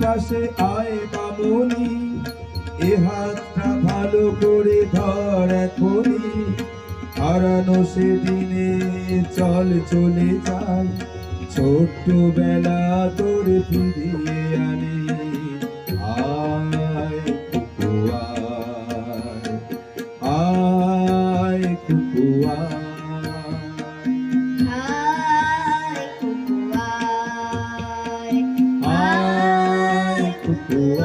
পাশে আয় মামনি, এ হাতটা ভালো করে ধর এখনই। হারানো সেদিনে চল চলে যাই ছোট্ট বেলা তোর ফিরিয়ে আনি। আয় কুকু আয় আয় Ooh,